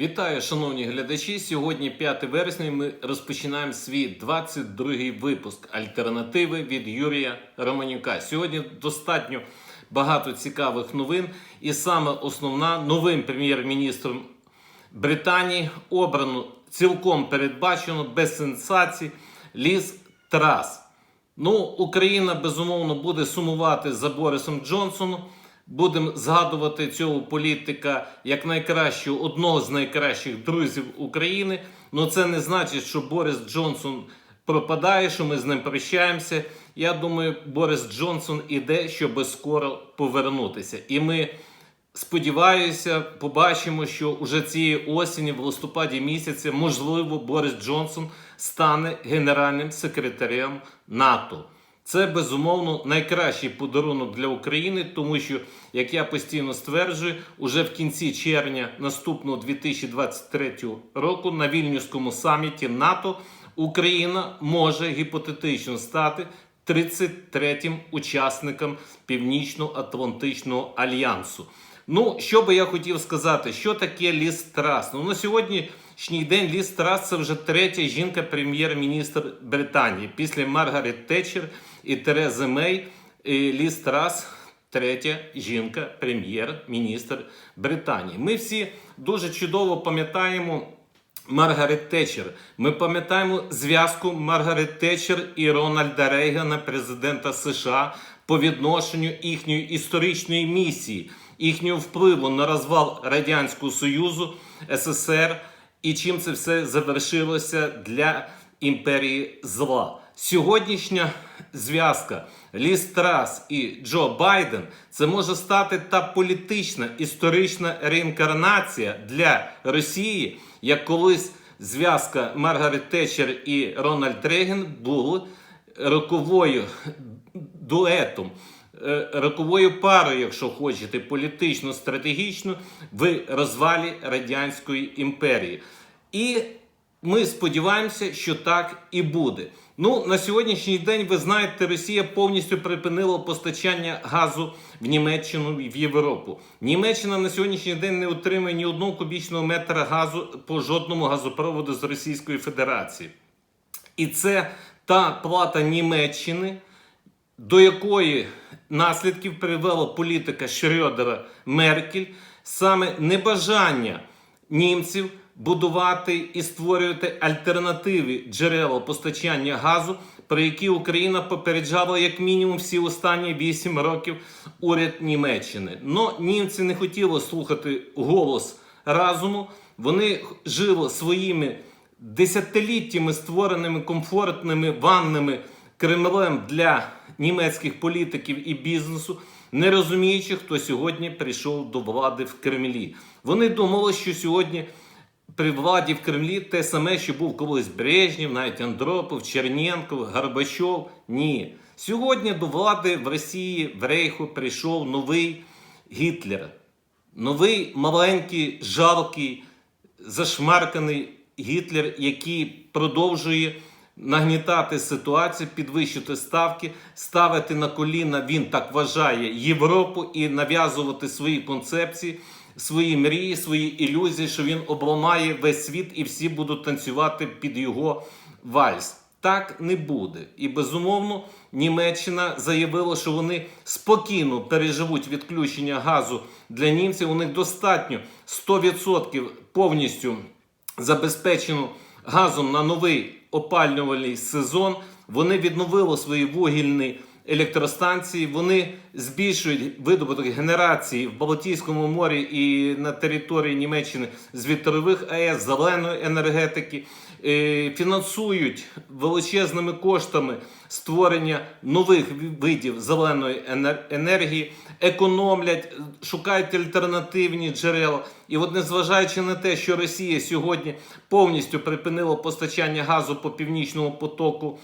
Вітаю, шановні глядачі. Сьогодні 5 вересня. Ми розпочинаємо свій 22-й випуск альтернативи від Юрія Романюка. Сьогодні достатньо багато цікавих новин, і саме основна новим прем'єр-міністром Британії обрано цілком передбачено без сенсацій Ліз Трас. Ну, Україна безумовно буде сумувати за Борисом Джонсоном. Будемо згадувати цього політика як найкращого, одного з найкращих друзів України. Ну це не значить, що Борис Джонсон пропадає, що ми з ним прощаємося. Я думаю, Борис Джонсон іде, щоб скоро повернутися. І ми сподіваюся, побачимо, що уже цієї осені, в листопаді місяці, можливо, Борис Джонсон стане генеральним секретарем НАТО. Це безумовно найкращий подарунок для України, тому що, як я постійно стверджую, уже в кінці червня наступного 2023 року на вільнюському саміті НАТО Україна може гіпотетично стати 33-м учасником Північно-Атлантичного альянсу. Ну, що би я хотів сказати, що таке Ліс Трас? Ну, на сьогоднішній день Ліс Трас це вже третя жінка прем'єр-міністр Британії. Після Маргарет Тетчер і Терези Мей Ліс Трас третя жінка прем'єр-міністр Британії. Ми всі дуже чудово пам'ятаємо. Маргарет Тетчер. Ми пам'ятаємо зв'язку Маргарет Тетчер і Рональда Рейгана, президента США, по відношенню їхньої історичної місії, їхнього впливу на розвал Радянського Союзу, СССР і чим це все завершилося для імперії зла. Сьогоднішня зв'язка Ліз Трас і Джо Байден це може стати та політична історична реінкарнація для Росії, як колись зв'язка Маргарет Тетчер і Рональд Рейган були роковою дуетом, роковою парою, якщо хочете, політично-стратегічно в розвалі Радянської імперії. І ми сподіваємося, що так і буде. Ну, на сьогоднішній день, ви знаєте, Росія повністю припинила постачання газу в Німеччину і в Європу. Німеччина на сьогоднішній день не отримує ні одного кубічного метра газу по жодному газопроводу з Російської Федерації. І це та плата Німеччини, до якої наслідків привела політика Шрёдера Меркель, саме небажання німців будувати і створювати альтернативі джерела постачання газу, про які Україна попереджала як мінімум всі останні 8 років уряд Німеччини. Но німці не хотіли слухати голос разуму. Вони жили своїми десятиліттями створеними комфортними ванними Кремлем для німецьких політиків і бізнесу, не розуміючи, хто сьогодні прийшов до влади в Кремлі. Вони думали, що сьогодні при владі в Кремлі те саме, що був колись Брежнєв, навіть Андропов, Черненко, Горбачов. Ні. Сьогодні до влади в Росії в Рейху прийшов новий Гітлер. Новий маленький, жалкий, зашмарканий Гітлер, який продовжує нагнітати ситуацію, підвищити ставки, ставити на коліна, він так вважає, Європу і нав'язувати свої концепції, свої мрії, свої ілюзії, що він обламає весь світ і всі будуть танцювати під його вальс. Так не буде. І безумовно, Німеччина заявила, що вони спокійно переживуть відключення газу для німців. У них достатньо 100% повністю забезпечено газом на новий опалювальний сезон. Вони відновили свої вугільні електростанції. Вони збільшують видобуток генерації в Балтійському морі і на території Німеччини з вітрових АЕС, зеленої енергетики. Е, Фінансують величезними коштами створення нових видів зеленої енергії, економлять, шукають альтернативні джерела. І от незважаючи на те, що Росія сьогодні повністю припинила постачання газу по північному потоку.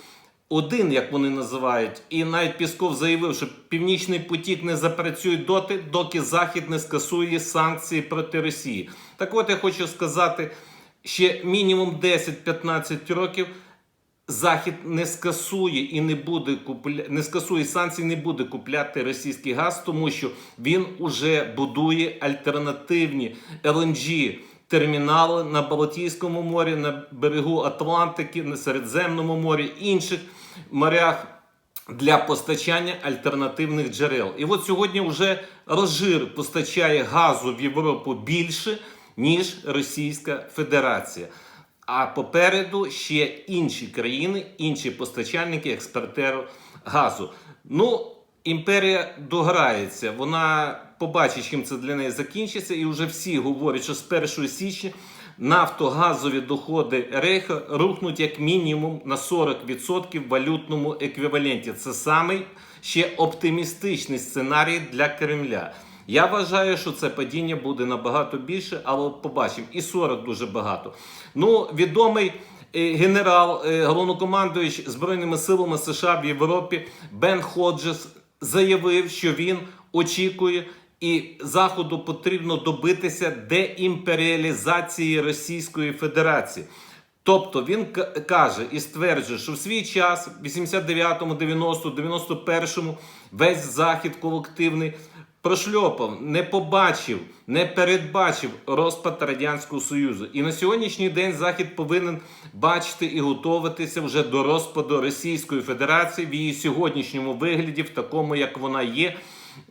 Один, як вони називають, і навіть Пісков заявив, що Північний потік не запрацює доти, доки Захід не скасує санкції проти Росії. Так от я хочу сказати, ще мінімум 10-15 років Захід не скасує і не буде купля... не скасує санкції, не буде купляти російський газ, тому що він уже будує альтернативні LNG термінали на Балтійському морі, на берегу Атлантики, на Середземному морі, інших морях для постачання альтернативних джерел. І от сьогодні вже Алжир постачає газу в Європу більше, ніж Російська Федерація. А попереду ще інші країни, інші постачальники, експортери газу. Ну, імперія дограється. Вона побачить, чим це для неї закінчиться, і вже всі говорять, що з 1 січня нафтогазові доходи Рейха рухнуть як мінімум на 40% в валютному еквіваленті. Це самий ще оптимістичний сценарій для Кремля. Я вважаю, що це падіння буде набагато більше, але побачимо. І 40 дуже багато. Ну, відомий е, генерал, е, головнокомандуючий Збройними силами США в Європі Бен Ходжес заявив, що він очікує. І Заходу потрібно добитися деімперіалізації Російської Федерації. Тобто він каже і стверджує, що в свій час, в 89-му, 90-му, 91-му, весь захід колективний прошльопав, не побачив, не передбачив розпад Радянського Союзу. І на сьогоднішній день Захід повинен бачити і готуватися вже до розпаду Російської Федерації в її сьогоднішньому вигляді, в такому, як вона є,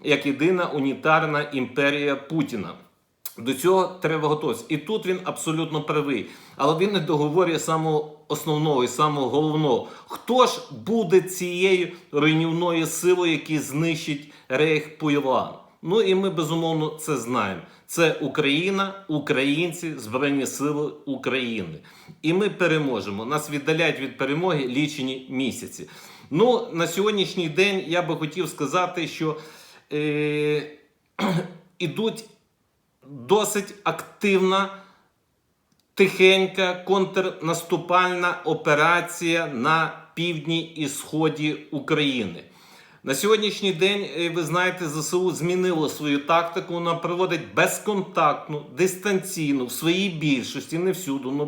як єдина унітарна імперія Путіна. До цього треба готуватися. І тут він абсолютно правий. Але він не договорює самого основного і самого головного. Хто ж буде цією руйнівною силою, яка знищить рейх Пуйлан? Ну і ми безумовно це знаємо. Це Україна, українці, Збройні Сили України. І ми переможемо. Нас віддаляють від перемоги лічені місяці. Ну, на сьогоднішній день я би хотів сказати, що е, ідуть досить активна, тихенька контрнаступальна операція на півдні і сході України. На сьогоднішній день, е, ви знаєте, ЗСУ змінило свою тактику. Вона проводить безконтактну, дистанційну, в своїй більшості, не всюди, але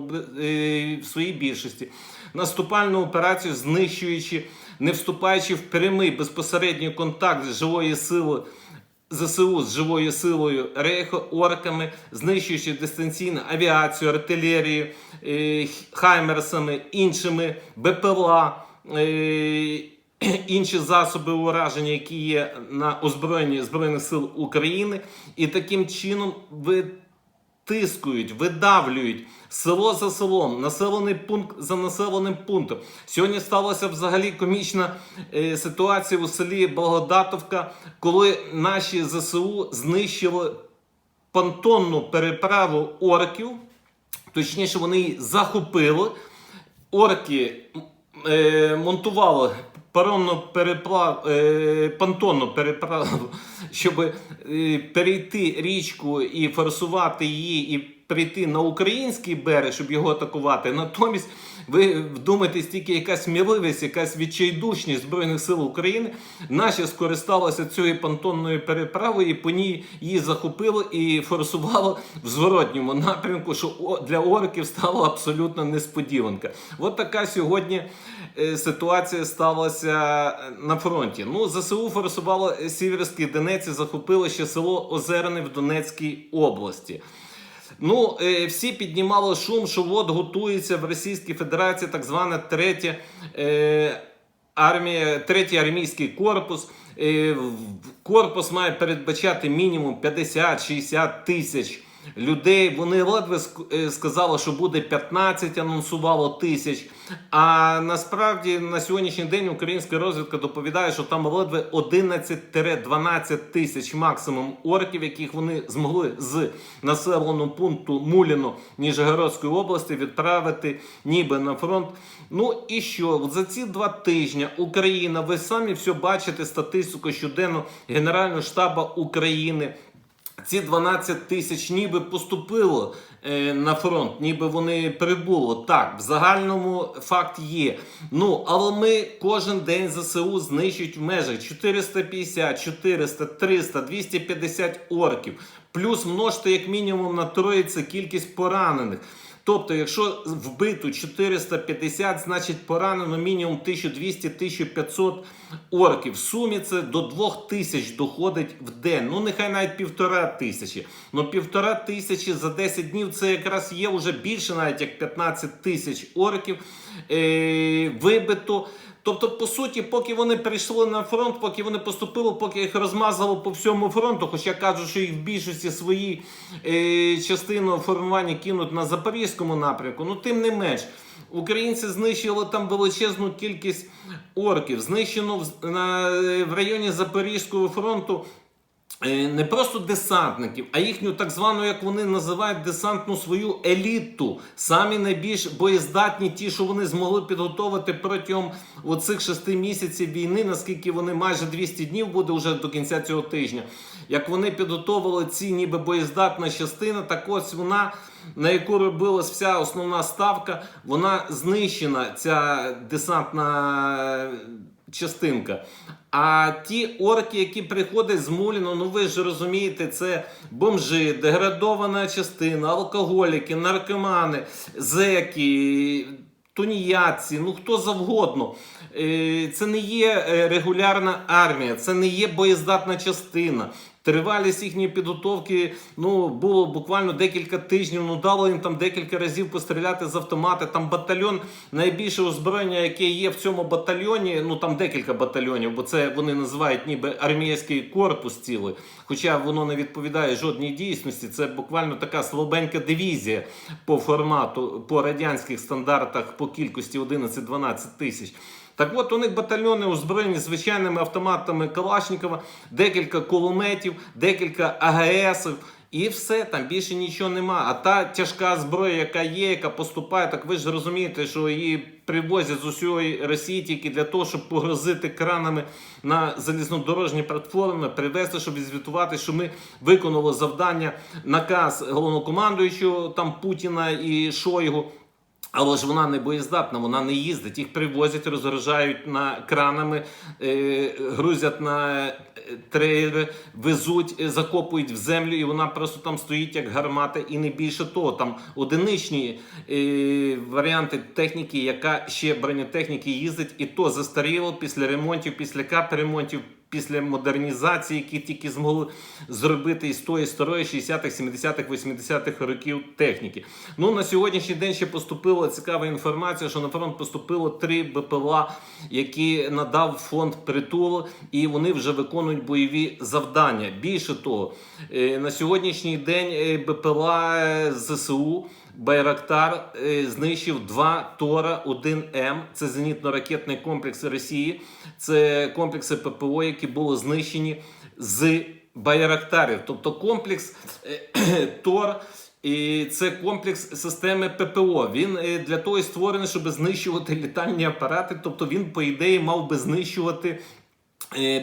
в своїй більшості, наступальну операцію, знищуючи, не вступаючи в прямий безпосередній контакт з живою силою. ЗСУ з живою силою рейху, орками, знищуючи дистанційну авіацію, артилерію, е, хаймерсами, іншими БПЛА, е, інші засоби ураження, які є на озброєнні Збройних сил України, і таким чином витискують, видавлюють село за селом, населений пункт за населеним пунктом. Сьогодні сталася взагалі комічна е, ситуація у селі Благодатовка, коли наші ЗСУ знищили понтонну переправу орків. Точніше, вони її захопили. Орки е, монтували паромну переплав, е, понтонну переправу, щоб е, перейти річку і форсувати її, і прийти на український берег, щоб його атакувати. Натомість ви вдумайтесь, тільки якась сміливість, якась відчайдушність Збройних сил України. Наші скористалися цією понтонною переправою і по ній її захопили і форсували в зворотньому напрямку, що для орків стала абсолютно несподіванка. От така сьогодні е, ситуація сталася на фронті. Ну, ЗСУ форсувало Сіверський Донець і захопило ще село Озерне в Донецькій області. Ну, е, всі піднімали шум, що от готується в Російській Федерації так звана третя е, армія, третій армійський корпус. Е, корпус має передбачати мінімум 50-60 тисяч людей. Вони ледве е, сказали, що буде 15, анонсувало тисяч. А насправді на сьогоднішній день українська розвідка доповідає, що там ледве 11-12 тисяч максимум орків, яких вони змогли з населеного пункту Муліно Ніжегородської області відправити ніби на фронт. Ну і що? За ці два тижні Україна, ви самі все бачите статистику щоденно Генерального штабу України. Ці 12 тисяч ніби поступило е, на фронт, ніби вони прибуло. Так, в загальному факт є. Ну, але ми кожен день ЗСУ знищують в межах 450, 400, 300, 250 орків. Плюс множте як мінімум на троє це кількість поранених. Тобто, якщо вбито 450, значить поранено мінімум 1200-1500 орків. В сумі це до 2000 доходить в день. Ну нехай навіть півтора тисячі. Ну півтора тисячі за 10 днів це якраз є вже більше, навіть як 15 тисяч орків е- вибито. Тобто, по суті, поки вони прийшли на фронт, поки вони поступили, поки їх розмазало по всьому фронту, хоча кажуть, що їх в більшості свої е, частину формування кинуть на запорізькому напрямку, ну тим не менш. Українці знищили там величезну кількість орків. Знищено в, на, в районі Запорізького фронту е, не просто десантників, а їхню так звану, як вони називають, десантну свою еліту. Самі найбільш боєздатні, ті, що вони змогли підготувати протягом оцих шести місяців війни, наскільки вони майже 200 днів буде вже до кінця цього тижня. Як вони підготовили ці ніби боєздатна частина, так ось вона, на яку робилась вся основна ставка, вона знищена, ця десантна частинка. А ті орки, які приходять з Муліну, ну ви ж розумієте, це бомжи, деградована частина, алкоголіки, наркомани, зеки, туніяці, ну хто завгодно. Е, Це не є е, регулярна армія, це не є боєздатна частина. Тривалість їхньої підготовки ну було буквально декілька тижнів. Ну дало їм там декілька разів постріляти з автомата. Там батальйон найбільше озброєння, яке є в цьому батальйоні. Ну там декілька батальйонів, бо це вони називають ніби армійський корпус цілий. Хоча воно не відповідає жодній дійсності. Це буквально така слабенька дивізія по формату, по радянських стандартах, по кількості 11-12 тисяч. Так от у них батальйони озброєні звичайними автоматами Калашникова, декілька кулеметів, декілька АГСів. І все, там більше нічого нема. А та тяжка зброя, яка є, яка поступає, так ви ж розумієте, що її привозять з усієї Росії тільки для того, щоб погрозити кранами на залізнодорожні платформи, привезти, щоб звітувати, що ми виконали завдання, наказ головнокомандуючого там Путіна і Шойгу. Але ж вона не боєздатна, вона не їздить. Їх привозять, розгружають на кранами, е, грузять на е, трейлери, везуть, е, закопують в землю, і вона просто там стоїть як гармата, і не більше того. Там одиничні е, варіанти техніки, яка ще бронетехніки їздить, і то застаріло після ремонтів, після капремонтів. Після модернізації, які тільки змогли зробити із тої старої 60-х, 70-х, 80-х років техніки. Ну на сьогоднішній день ще поступила цікава інформація, що на фронт поступило три БПЛА, які надав фонд притулу, і вони вже виконують бойові завдання. Більше того, е, на сьогоднішній день е, БПЛА ЗСУ. Байрактар е, знищив два Тора 1М. Це зенітно-ракетний комплекс Росії. Це комплекси ППО, які були знищені з Байрактарів. Тобто комплекс е, Тор. І це комплекс системи ППО. Він е, для того і створений, щоб знищувати літальні апарати. Тобто він, по ідеї, мав би знищувати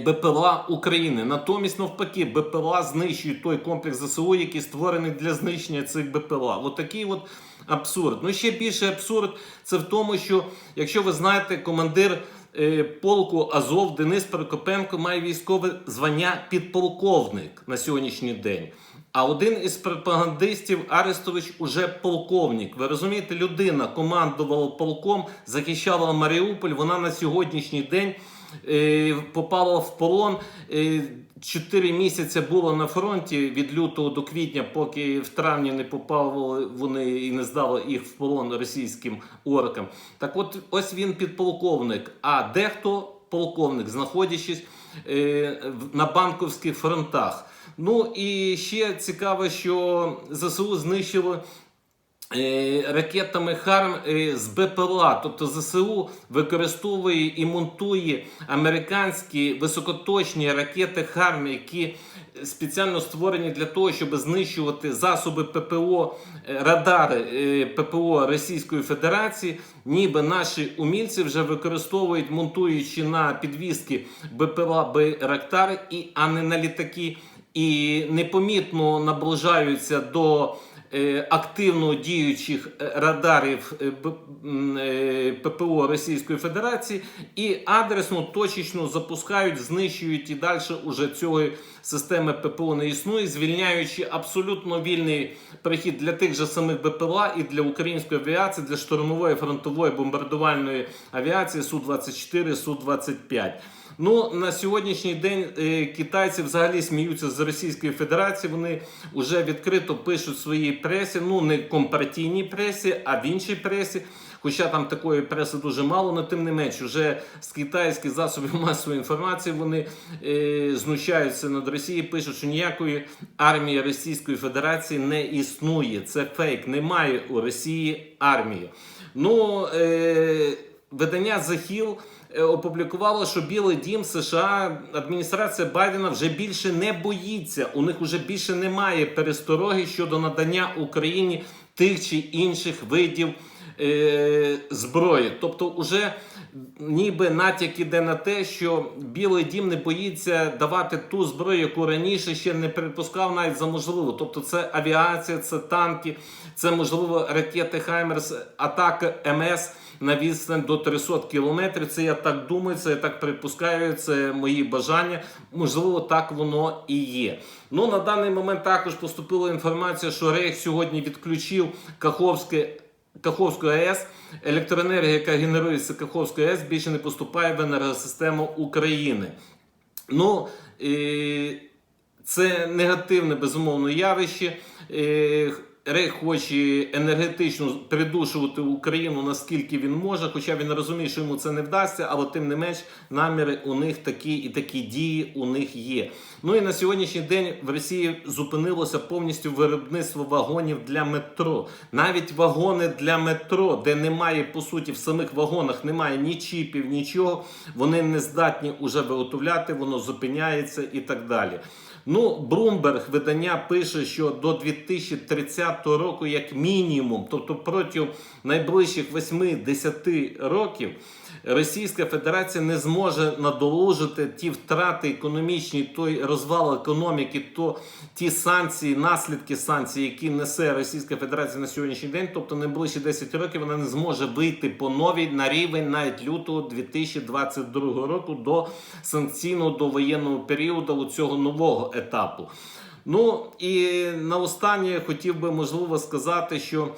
БПЛА України. Натомість, навпаки, БПЛА знищують той комплекс ЗСУ, який створений для знищення цих БПЛА. От такий от абсурд. Ну ще більше абсурд це в тому, що якщо ви знаєте, командир. е, Полку Азов Денис Прокопенко має військове звання підполковник на сьогоднішній день. А один із пропагандистів Арестович уже полковник. Ви розумієте, людина командувала полком, захищала Маріуполь. Вона на сьогоднішній день е, попала в полон. Е, Чотири місяці було на фронті від лютого до квітня, поки в травні не попали вони і не здали їх в полон російським оркам. Так от ось він підполковник. А дехто полковник, знаходячись е, на банковських фронтах. Ну і ще цікаво, що ЗСУ знищили е, ракетами Харм е, з БПЛА. Тобто ЗСУ використовує і монтує американські високоточні ракети Харм, які спеціально створені для того, щоб знищувати засоби ППО, е, радари е, ППО Російської Федерації. Ніби наші умільці вже використовують, монтуючи на підвіски БПЛА Байрактар, і а не на літаки, і непомітно наближаються до е, активно діючих е, радарів е, е, ППО Російської Федерації і адресно, точечно запускають, знищують і далі уже цього системи ППО не існує, звільняючи абсолютно вільний перехід для тих же самих БПЛА і для української авіації, для штурмової фронтової бомбардувальної авіації Су-24, Су-25. Ну на сьогоднішній день е, китайці взагалі сміються з Російської Федерації. Вони вже відкрито пишуть в своїй пресі, ну не компартійній пресі, а в іншій пресі. Хоча там такої преси дуже мало, але тим не менш, вже з китайських засобів масової інформації вони е, знущаються над Росією, пишуть, що ніякої армії Російської Федерації не існує. Це фейк. Немає у Росії армії. Ну, е, видання Hill е, опублікувало, що Білий Дім США, адміністрація Байдена вже більше не боїться. У них вже більше немає перестороги щодо надання Україні тих чи інших видів е, зброї. Тобто, вже ніби натяк іде на те, що Білий Дім не боїться давати ту зброю, яку раніше ще не припускав навіть за можливо. Тобто, це авіація, це танки, це можливо ракети Хаймерс, атака МС на відстань до 300 кілометрів. Це я так думаю, це я так припускаю. Це мої бажання. Можливо, так воно і є. Ну на даний момент також поступила інформація, що Рейх сьогодні відключив Каховське. Каховську АЕС, електроенергія, яка генерується Каховською АЕС, більше не поступає в енергосистему України. Ну, е, це негативне безумовно явище. Рейх хоче енергетично придушувати Україну наскільки він може, хоча він розуміє, що йому це не вдасться, але тим не менш наміри у них такі і такі дії у них є. Ну і на сьогоднішній день в Росії зупинилося повністю виробництво вагонів для метро. Навіть вагони для метро, де немає по суті в самих вагонах, немає ні чіпів, нічого. Вони не здатні уже виготовляти, воно зупиняється і так далі. Ну, Брумберг видання пише, що до 2030 року, як мінімум, тобто протягом найближчих 8-10 років, Російська Федерація не зможе надолужити ті втрати економічні, той розвал економіки, то ті санкції, наслідки санкцій, які несе Російська Федерація на сьогоднішній день, тобто найближчі 10 років вона не зможе вийти по новій на рівень навіть лютого 2022 року до санкційного до воєнного періоду у цього нового етапу. Ну і на останнє хотів би можливо сказати, що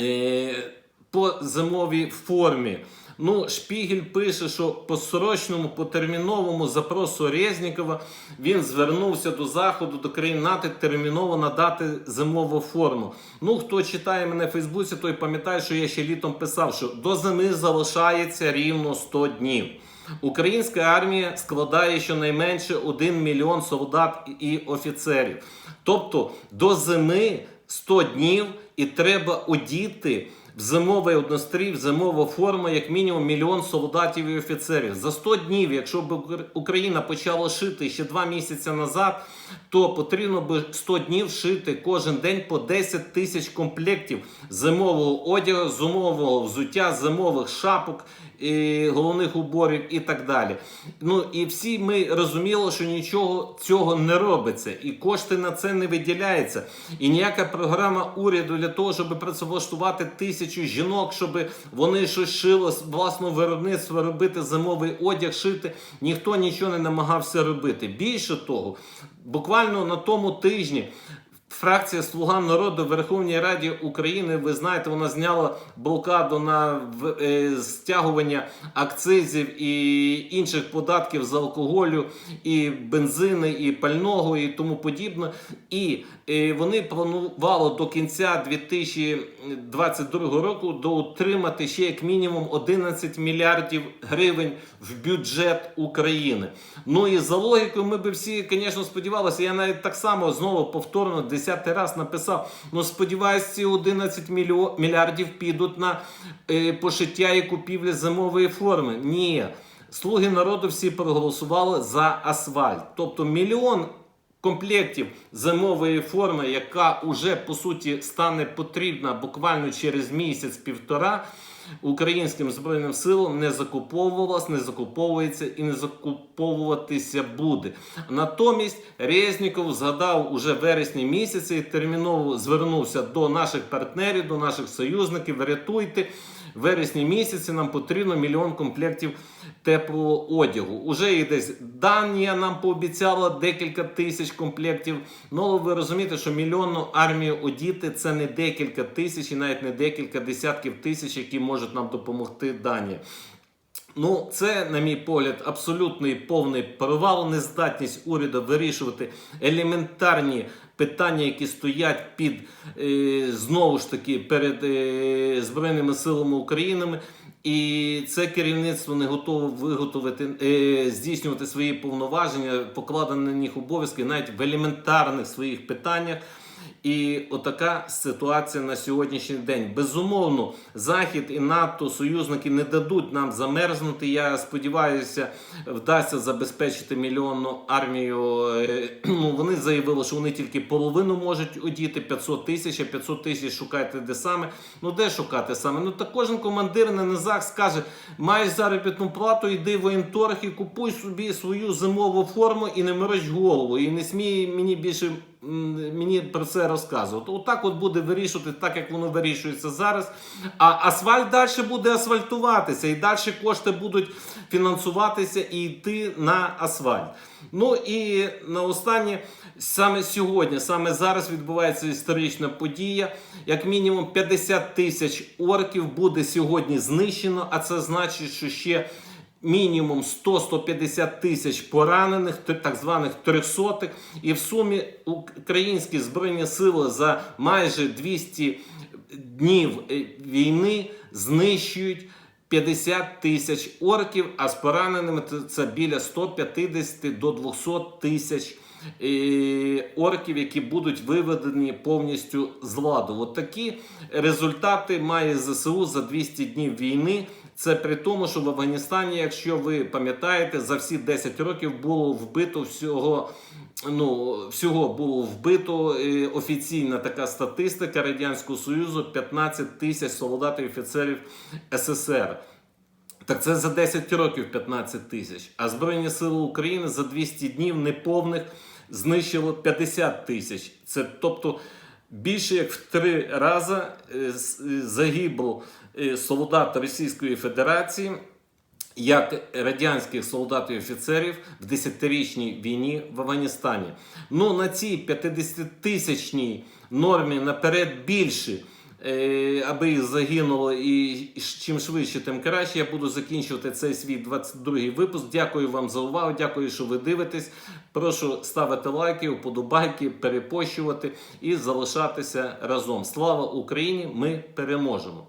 е, по зимовій формі. Ну, Шпігель пише, що по срочному, по терміновому запросу Резнікова він звернувся до заходу, до країн НАТО терміново надати зимову форму. Ну, хто читає мене в Фейсбуці, той пам'ятає, що я ще літом писав, що до зими залишається рівно 100 днів. Українська армія складає щонайменше 1 мільйон солдат і офіцерів. Тобто до зими 100 днів і треба одіти зимовий однострій, зимова форма, як мінімум мільйон солдатів і офіцерів. За 100 днів, якщо б Україна почала шити ще 2 місяці назад, то потрібно би 100 днів шити кожен день по 10 тисяч комплектів зимового одягу, зимового взуття, зимових шапок, і головних уборів і так далі. Ну і всі ми розуміли, що нічого цього не робиться, і кошти на це не виділяються. І ніяка програма уряду для того, щоб працевлаштувати тисячу жінок, щоб вони щось шило з власного виробництва, робити зимовий одяг, шити. Ніхто нічого не намагався робити. Більше того, буквально на тому тижні. Фракція Слуга народу в Верховній Раді України, ви знаєте, вона зняла блокаду на е, стягування акцизів і інших податків з алкоголю, і бензини, і пального, і тому подібне. І е, вони планували до кінця 2022 року доутримати ще як мінімум 11 мільярдів гривень в бюджет України. Ну і за логікою, ми би всі, звісно, сподівалися. Я навіть так само знову повторно десятий раз написав. Ну сподіваюся, ці 11 мільйо- мільярдів підуть на е, пошиття і купівлі зимової форми. Ні. Слуги народу всі проголосували за асфальт. Тобто мільйон комплектів зимової форми, яка уже по суті стане потрібна буквально через місяць-півтора. Українським збройним силам не закуповувалась, не закуповується і не закуповуватися буде. Натомість Резніков згадав уже вересні місяці і терміново звернувся до наших партнерів, до наших союзників. Врятуйте. Вересні місяці нам потрібно мільйон комплектів теплого одягу. Уже і десь Данія нам пообіцяла декілька тисяч комплектів. Ну, ви розумієте, що мільйонну армію одіти це не декілька тисяч і навіть не декілька десятків тисяч, які можуть нам допомогти Данія. Ну, це, на мій погляд, абсолютний повний провал, нездатність уряду вирішувати елементарні питання, які стоять під е, знову ж таки перед е, Збройними силами України. І це керівництво не готове виготовити, е, здійснювати свої повноваження, покладені на них обов'язки навіть в елементарних своїх питаннях. І отака ситуація на сьогоднішній день. Безумовно, Захід і НАТО, союзники не дадуть нам замерзнути. Я сподіваюся, вдасться забезпечити мільйонну армію. Е, Ну, вони заявили, що вони тільки половину можуть одіти 500 тисяч, а 500 тисяч шукайте де саме. Ну де шукати саме? Ну так кожен командир на низах скаже: маєш заробітну плату, йди в воєнторг і купуй собі свою зимову форму і не морочь голову. І не смій мені більше мені про це розказувати. Отак от буде вирішувати, так як воно вирішується зараз. А асфальт далі буде асфальтуватися, і далі кошти будуть фінансуватися і йти на асфальт. Ну і на останнє, саме сьогодні, саме зараз відбувається історична подія. Як мінімум 50 тисяч орків буде сьогодні знищено, а це значить, що ще мінімум 100-150 тисяч поранених, так званих трьохсотих. І в сумі українські збройні сили за майже 200 днів е, війни знищують 50 тисяч орків, а з пораненими це- біля 150 до 200 тисяч е, орків, які будуть виведені повністю з ладу. От такі результати має ЗСУ за 200 днів війни. Це при тому, що в Афганістані, якщо ви пам'ятаєте, за всі 10 років було вбито всього. Ну, всього було вбито офіційна така статистика Радянського Союзу 15 тисяч солдат і офіцерів СССР. Так це за 10 років 15 тисяч. А Збройні Сили України за 200 днів неповних знищило 50 тисяч. Це тобто більше як в три рази е, е, загибло солдат Російської Федерації як радянських солдат і офіцерів в 10-річній війні в Афганістані. Ну на цій 50-тисячній нормі наперед більше. е, Аби їх загинуло і чим швидше, тим краще. Я буду закінчувати цей свій 22-й випуск. Дякую вам за увагу. Дякую, що ви дивитесь. Прошу ставити лайки, вподобайки, перепощувати і залишатися разом. Слава Україні! Ми переможемо!